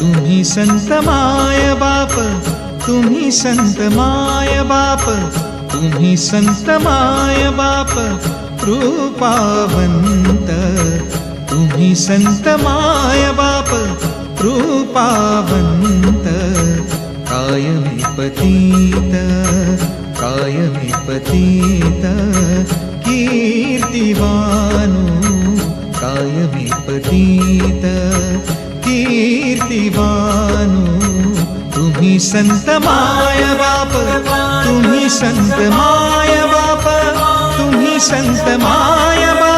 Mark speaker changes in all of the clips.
Speaker 1: तुम्ही संत माय बाप तुम्ही संत माय बाप तुम्ही संत माय बाप कृपावंत तुम्ही संत माय बाप कृपावंत कायमी पतीत कायमी पतीत कीर्तिवानो. कायमी पतीत कीर्तिवानो तुम्ही संत माय बाप तुम्ही संत माय बाप तुम्ही संत माय बाप.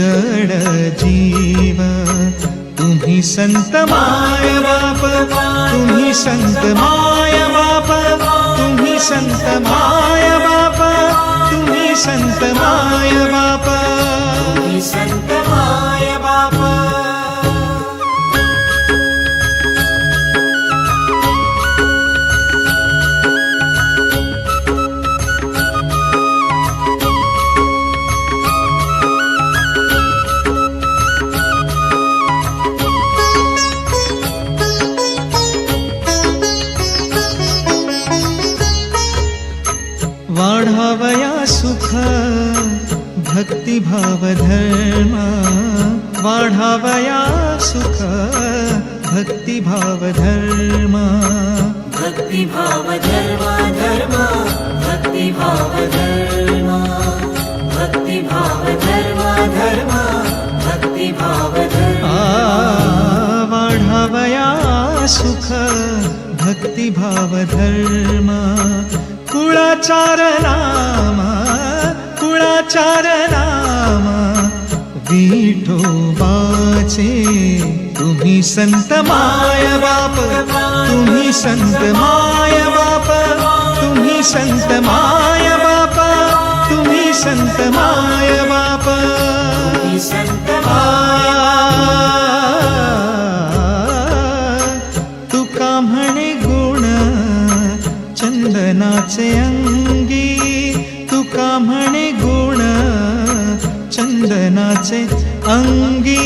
Speaker 1: जड जीव तुम्ही संत माय बाप तुम्ही संत माय बाप तुम्ही संत माय बाप तुम्ही संत माय बाप. भावया सुख भक्ति भाव धर्म वाढावया सुख
Speaker 2: भक्तिभावधर्मा भक्तिभावधर्मा धर्मा। धर्म धर्म धर्मा। भाव वाढावया सुख भक्ति भाव धर्म।
Speaker 1: कुळाचार नाम कुळाचार नाम विठोबाचे तुम्ही संत माय बाप तुम्ही संत माय बाप तुम्ही संत माय बाप तुम्ही संत माय बाप. चंदनाचे अंगी तुका म्हणे गुण चंदनाचे अंगी.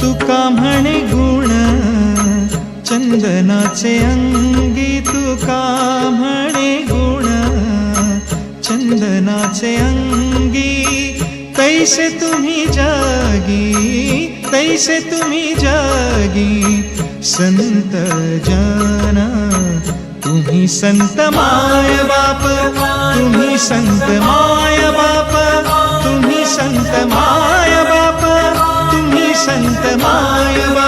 Speaker 1: तुका म्हणे गुण चंदनाचे अंगी तुका म्हणे गुण चंदनाचे अंगी तैसे तुम्ही जागी तैसे तुम्ही जागी संत जाना तुम्ही संत माय बाप तुम्ही संत माय बाप तुम्ही संत माय बाप